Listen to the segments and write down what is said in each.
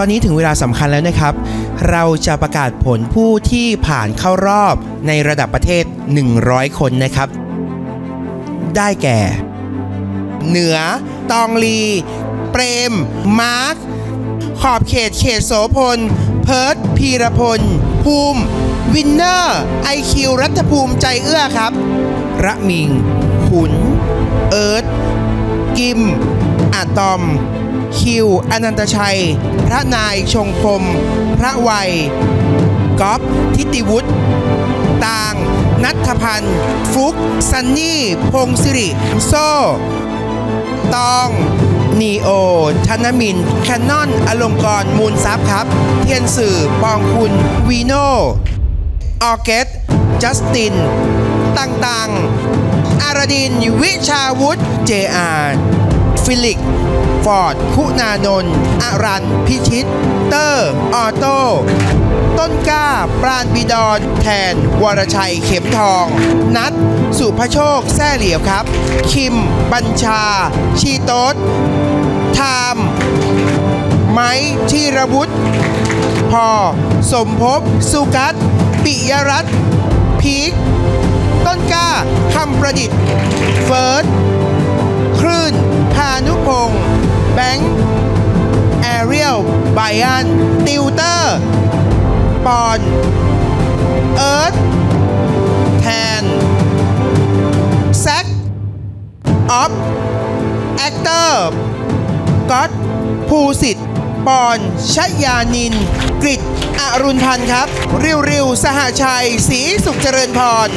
อนนี้ถึงเวลาสำคัญแล้วนะครับ เราจะประกาศผลผู้ที่ผ่านเข้ารอบในระดับประเทศ 100 คนนะครับ ได้แก่ เหนือ ตองลี เปรม มาร์ค ขอบเขตเขตโสพล เพิร์ดพีรพล ภูมิ วินเนอร์ไอคิวรัฐภูมิใจเอื้อครับ ระมิงขุน เอิร์ธกิมอะตอม คิว อนันตชัย พระนายชงพรม พระวัยก๊อฟทิติวุฒิตาง นัทพันธ์ฟุก ซันนี่ พงศิริ โซ่ ตองนีโอ ธนมิน แคนนอน อลงกรณ์มูลทรัพย์ครับ เทียนสื่อ ปองคุณ วีโน ออเกสจัสตินต่างอารดิน วิชาวุฒิ เจอาร์ ฟิลิก ฟอร์ด คุณานนท์อารัน พิชิต เตอร์ ออโต้ ต้นกล้า ปราณบิดอนแทน วรชัย เข็มทอง นัดสุภโชค แซ่เหลียวครับ คิม บัญชา ชีโต๊ดไทามไม้ธีรวุฒิพอ สมภพ สุกัสปิยรัตน์พีค ต้นกล้าคำประดิษฐ์ เฟิร์ส บอัน ติวเตอร์ ปอน เอิร์ธแทน แซคออฟ แอคเตอร์ก๊อตภูสิทธิ์ปอนชยานิน กริตอรุณพันธ์ครับ ริวริว สหชัย ศรีสุขเจริญพร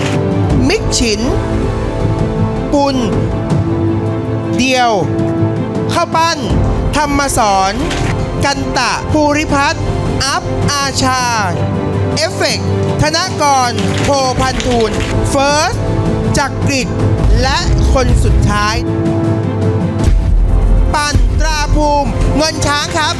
มิกฉิน ปุณเดียว ข้าวปั้น ธรรมสอน กันตะ ภูริพัฒน์อัพ อาชา เอฟเฟกต์ธนกร โพพันทูลเฟิร์ส จักกริดและคนสุดท้าย ปันตราภูมิ เงินช้างครับ